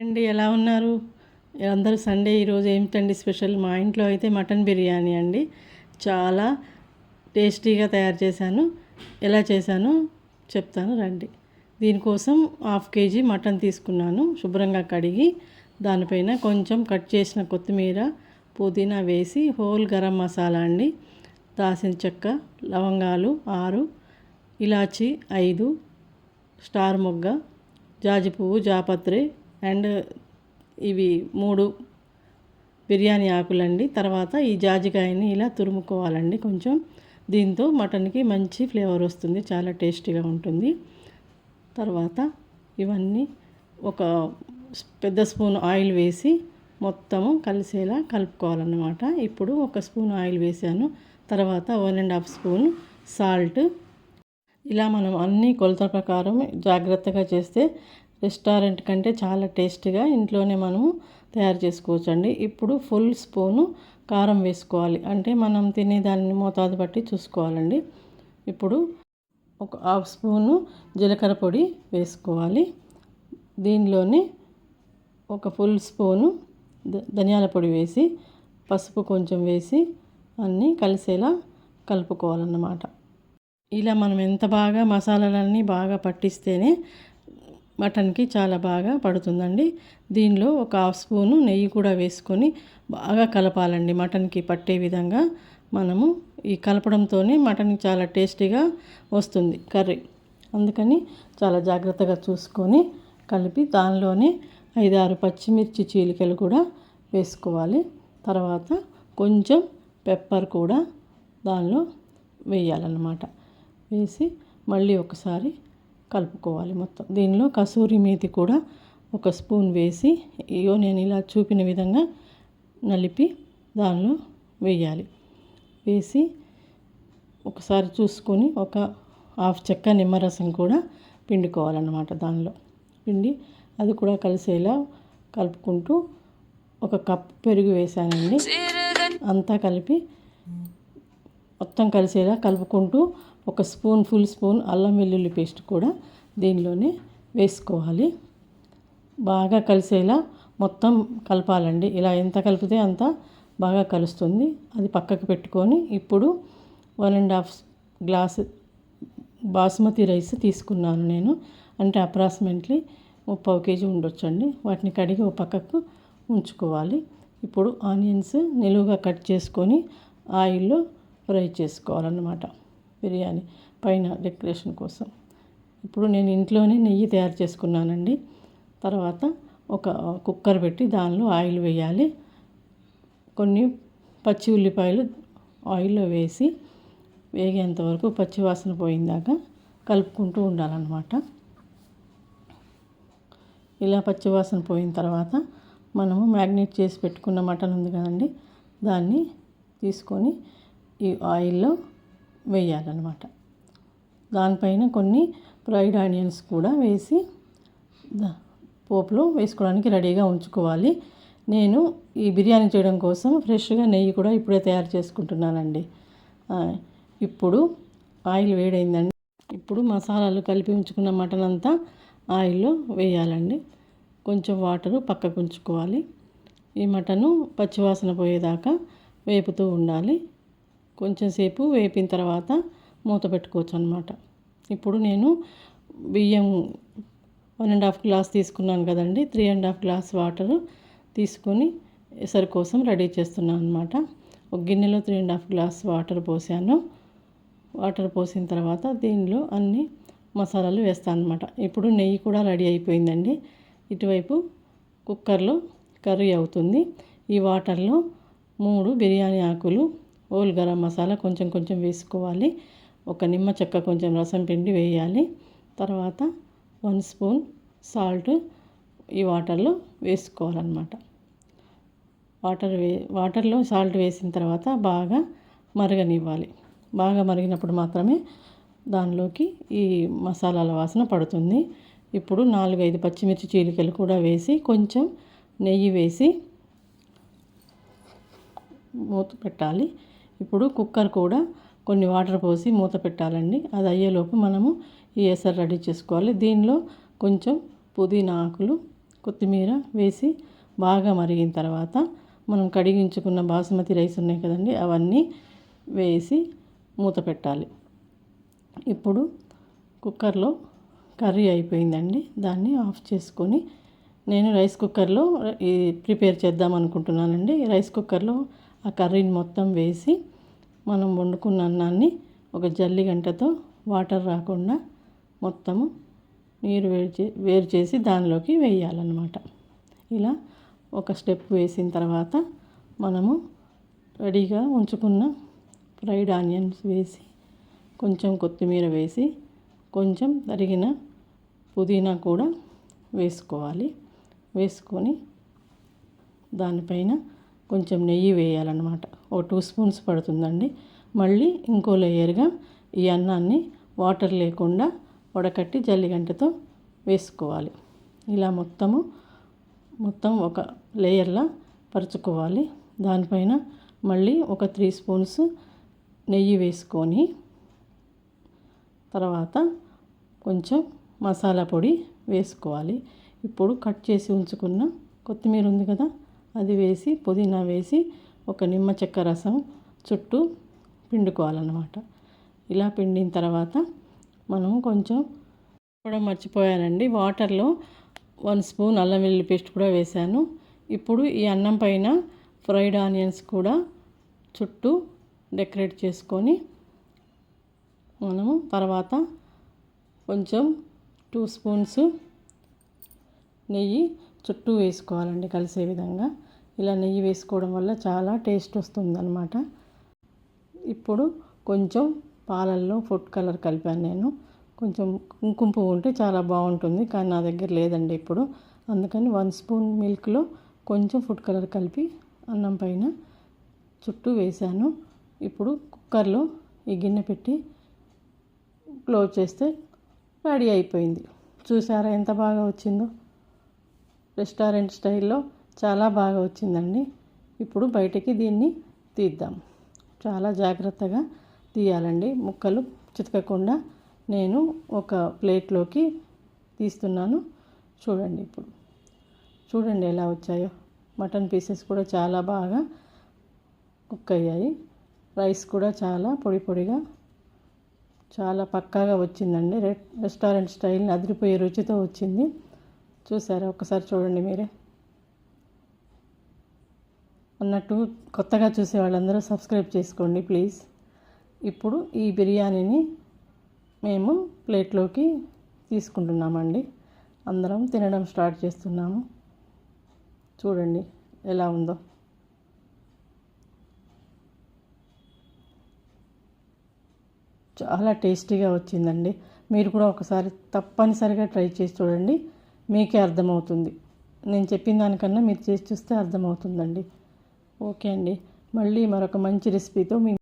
అండి ఎలా ఉన్నారు? అందరూ సండే ఈరోజు ఏమిటండి స్పెషల్? మా ఇంట్లో అయితే మటన్ బిర్యానీ అండి. చాలా టేస్టీగా తయారు చేశాను. ఎలా చేశానో? చెప్తాను రండి. దీనికోసం హాఫ్ కేజీ మటన్ తీసుకున్నాను. శుభ్రంగా కడిగి దానిపైన కొంచెం కట్ చేసిన కొత్తిమీర పుదీనా వేసి హోల్ గరం మసాలా అండి. దాసిన చెక్క లవంగాలు ఆరు ఇలాచి ఐదు స్టార్ మొగ్గ జాజి పువ్వు జాపత్రి అండ్ ఇవి మూడు బిర్యానీ ఆకులండి. తర్వాత ఈ జాజికాయని ఇలా తురుముకోవాలండి కొంచెం. దీంతో మటన్కి మంచి ఫ్లేవర్ వస్తుంది చాలా టేస్టీగా ఉంటుంది. తర్వాత ఇవన్నీ ఒక పెద్ద స్పూన్ ఆయిల్ వేసి మొత్తము కలిసేలా కలుపుకోవాలన్నమాట. ఇప్పుడు ఒక స్పూన్ ఆయిల్ వేసాను. తర్వాత one and half spoon salt. ఇలా మనం అన్ని కొలత ప్రకారం జాగ్రత్తగా చేస్తే రెస్టారెంట్ కంటే చాలా టేస్టీగా ఇంట్లోనే మనము తయారు చేసుకోవచ్చు అండి ఇప్పుడు ఫుల్ స్పూను కారం వేసుకోవాలి. అంటే మనం తినే దాన్ని మోతాదు బట్టి చూసుకోవాలండి. ఇప్పుడు ఒక హాఫ్ స్పూను జీలకర్ర పొడి వేసుకోవాలి. దీనిలోనే ఒక ఫుల్ స్పూను ధనియాల పొడి వేసి పసుపు కొంచెం వేసి అన్నీ కలిసేలా కలుపుకోవాలన్నమాట. ఇలా మనం ఎంత బాగా మసాలాలన్నీ బాగా పట్టిస్తేనే మటన్కి చాలా బాగా పడుతుందండి. దీనిలో ఒక హాఫ్ స్పూను నెయ్యి కూడా వేసుకొని బాగా కలపాలండి మటన్కి పట్టే విధంగా. మనము ఈ కలపడంతోనే మటన్ చాలా టేస్టీగా వస్తుంది కర్రీ. అందుకని చాలా జాగ్రత్తగా చూసుకొని కలిపి దానిలోనే ఐదారు పచ్చిమిర్చి చీలికలు కూడా వేసుకోవాలి. తర్వాత కొంచెం పెప్పర్ కూడా దానిలో వేయాలన్నమాట. వేసి మళ్ళీ ఒకసారి కలుపుకోవాలి మొత్తం. దీనిలో కసూరి మేతి కూడా ఒక స్పూన్ వేసి ఇగో నేను ఇలా చూపిన విధంగా నలిపి దానిలో వేయాలి. వేసి ఒకసారి చూసుకొని ఒక హాఫ్ చెక్క నిమ్మరసం కూడా పిండుకోవాలన్నమాట దానిలో. పిండి అది కూడా కలిసేలా కలుపుకుంటూ ఒక కప్ పెరుగు వేసానండి. అంతా కలిపి మొత్తం కలిసేలా కలుపుకుంటూ ఒక స్పూన్ ఫుల్ స్పూన్ అల్లం వెల్లుల్లి పేస్ట్ కూడా దీనిలోనే వేసుకోవాలి. బాగా కలిసేలా మొత్తం కలపాలండి. ఇలా ఎంత కలిపితే అంత బాగా కలుస్తుంది. అది పక్కకు పెట్టుకొని ఇప్పుడు one and half glass basmati rice తీసుకున్నాను నేను. అంటే అప్రాక్సిమేట్లీ ముప్పావు కేజీ ఉండొచ్చండి. వాటిని కడిగి ఒక పక్కకు ఉంచుకోవాలి. ఇప్పుడు ఆనియన్స్ నిలువుగా కట్ చేసుకొని ఆయిల్లో ఫ్రై చేసుకోవాలన్నమాట. బిర్యానీ పైన డెకరేషన్ కోసం. ఇప్పుడు నేను ఇంట్లోనే నెయ్యి తయారు చేసుకున్నానండి. తర్వాత ఒక కుక్కర్ పెట్టి దానిలో ఆయిల్ వేయాలి. కొన్ని పచ్చి ఉల్లిపాయలు ఆయిల్లో వేసి వేగేంత వరకు పచ్చి వాసన పోయిందాక కలుపుకుంటూ ఉండాలన్నమాట. ఇలా పచ్చి వాసన పోయిన తర్వాత మనము మ్యాగ్నేట్ చేసి పెట్టుకున్న మటన్ ఉంది కదండి. దాన్ని తీసుకొని ఈ ఆయిల్లో వేయాలన్నమాట. దానిపైన కొన్ని ఫ్రైడ్ ఆనియన్స్ కూడా వేసి పోపులో వేసుకోవడానికి రెడీగా ఉంచుకోవాలి. నేను ఈ బిర్యానీ చేయడం కోసం ఫ్రెష్గా నెయ్యి కూడా ఇప్పుడే తయారు చేసుకుంటున్నానండి. ఇప్పుడు ఆయిల్ వేడైందండి. ఇప్పుడు మసాలాలు కలిపి ఉంచుకున్న మటన్ అంతా ఆయిల్లో వేయాలండి. కొంచెం వాటరు పక్కకు ఉంచుకోవాలి. ఈ మటను పచ్చివాసన పోయేదాకా వేపుతూ ఉండాలి. కొంచెం సేపు వేపిన తర్వాత మూత పెట్టుకోవచ్చు అనమాట ఇప్పుడు నేను బియ్యం వన్ అండ్ హాఫ్ గ్లాస్ తీసుకున్నాను కదండి three and half glass water తీసుకొని ఎసరు కోసం రెడీ చేస్తున్నాను అనమాట ఒక గిన్నెలో three and half glass water పోసాను. వాటర్ పోసిన తర్వాత దీనిలో అన్ని మసాలాలు వేస్తాను అనమాట ఇప్పుడు నెయ్యి కూడా రెడీ అయిపోయిందండి. ఇటువైపు కుక్కర్లో కర్రీ అవుతుంది. ఈ వాటర్లో మూడు బిర్యానీ ఆకులు ఓల్ గరం మసాలా కొంచెం కొంచెం వేసుకోవాలి. ఒక నిమ్మ చెక్క కొంచెం రసం పిండి వేయాలి. తర్వాత వన్ స్పూన్ సాల్ట్ ఈ వాటర్లో వేసుకోవాలన్నమాట. వాటర్ వే వాటర్లో సాల్ట్ వేసిన తర్వాత బాగా మరగనివ్వాలి. బాగా మరిగినప్పుడు మాత్రమే దానిలోకి ఈ మసాలాల వాసన పడుతుంది. ఇప్పుడు నాలుగైదు పచ్చిమిర్చి చీలికలు కూడా వేసి కొంచెం నెయ్యి వేసి మూత పెట్టాలి. ఇప్పుడు కుక్కర్ కూడా కొన్ని వాటర్ పోసి మూత పెట్టాలండి. అది అయ్యేలోపు మనము ఈ ఎసరు రెడీ చేసుకోవాలి. దీనిలో కొంచెం పుదీనా ఆకులు కొత్తిమీర వేసి బాగా మరిగిన తర్వాత మనం కడిగించుకున్న బాసుమతి రైస్ ఉన్నాయి కదండి అవన్నీ వేసి మూత పెట్టాలి. ఇప్పుడు కుక్కర్లో కర్రీ అయిపోయిందండి. దాన్ని ఆఫ్ చేసుకొని నేను రైస్ కుక్కర్లో ఈ ప్రిపేర్ చేద్దాం అనుకుంటున్నానండి. రైస్ కుక్కర్లో ఆ కర్రీని మొత్తం వేసి మనం వండుకున్న అన్నాన్ని ఒక జల్లి గంటతో వాటర్ రాకుండా మొత్తము నీరు వేరు చే వేరు చేసి దానిలోకి వేయాలన్నమాట. ఇలా ఒక స్టెప్ వేసిన తర్వాత మనము రెడీగా ఉంచుకున్న ఫ్రైడ్ ఆనియన్స్ వేసి కొంచెం కొత్తిమీర వేసి కొంచెం తరిగిన పుదీనా కూడా వేసుకోవాలి. వేసుకొని దానిపైన కొంచెం నెయ్యి వేయాలన్నమాట. ఒక టూ స్పూన్స్ పడుతుందండి. మళ్ళీ ఇంకో లేయర్గా ఈ అన్నాన్ని వాటర్ లేకుండా వడకట్టి జల్లిగంటతో వేసుకోవాలి. ఇలా మొత్తము మొత్తం ఒక లేయర్లా పరుచుకోవాలి. దానిపైన మళ్ళీ ఒక త్రీ స్పూన్స్ నెయ్యి వేసుకొని తర్వాత కొంచెం మసాలా పొడి వేసుకోవాలి. ఇప్పుడు కట్ చేసి ఉంచుకున్న కొత్తిమీర ఉంది కదా అది వేసి పుదీనా వేసి ఒక నిమ్మ చెక్క రసం చుట్టూ పిండుకోవాలన్నమాట. ఇలా పిండిన తర్వాత మనం కొంచెం కూడా మర్చిపోయానండి. వాటర్లో వన్ స్పూన్ అల్లం వెల్లుల్లి పేస్ట్ కూడా వేశాను. ఇప్పుడు ఈ అన్నం పైన ఫ్రైడ్ ఆనియన్స్ కూడా చుట్టూ డెకరేట్ చేసుకొని మనము తర్వాత కొంచెం టూ స్పూన్స్ నెయ్యి చుట్టూ వేసుకోవాలండి కలిసే విధంగా. ఇలా నెయ్యి వేసుకోవడం వల్ల చాలా టేస్ట్ వస్తుందన్నమాట. ఇప్పుడు కొంచెం పాలల్లో ఫుడ్ కలర్ కలిపాను నేను. కొంచెం కుంకుమ పువ్వు ఉంటే చాలా బాగుంటుంది కానీ నా దగ్గర లేదండి ఇప్పుడు. అందుకని వన్ స్పూన్ మిల్క్లో కొంచెం ఫుడ్ కలర్ కలిపి అన్నం పైన చుట్టూ వేసాను ఇప్పుడు కుక్కర్లో ఈ గిన్నె పెట్టి క్లోజ్ చేస్తే రెడీ అయిపోయింది. చూసారా ఎంత బాగా వచ్చిందో? రెస్టారెంట్ స్టైల్లో చాలా బాగా వచ్చిందండి. ఇప్పుడు బయటకి దీన్ని తీద్దాం. చాలా జాగ్రత్తగా తీయాలండి. ముక్కలు చితకకుండా నేను ఒక ప్లేట్లోకి తీస్తున్నాను. చూడండి ఇప్పుడు. చూడండి ఎలా వచ్చాయో. మటన్ పీసెస్ కూడా చాలా బాగా కుక్ అయ్యాయి. రైస్ కూడా చాలా పొడి పొడిగా చాలా పక్కాగా వచ్చిందండి. రెస్టారెంట్ స్టైల్ని అదిరిపోయే రుచితో వచ్చింది. చూసారా? ఒకసారి చూడండి మీరే. అన్నట్టు కొత్తగా చూసే వాళ్ళందరూ సబ్స్క్రైబ్ చేసుకోండి ప్లీజ్. ఇప్పుడు ఈ బిర్యానీని మేము ప్లేట్లోకి తీసుకుంటున్నామండి. అందరం తినడం స్టార్ట్ చేస్తున్నాము. చూడండి ఎలా ఉందో. చాలా టేస్టీగా వచ్చిందండి. మీరు కూడా ఒకసారి తప్పనిసరిగా ట్రై చేసి చూడండి. మీకే అర్థమవుతుంది. నేను చెప్పిన దానికన్నా మీరు చేసి చూస్తే అర్థమవుతుందండి. ఓకే అండి. మళ్ళీ మరొక మంచి రెసిపీతో మీ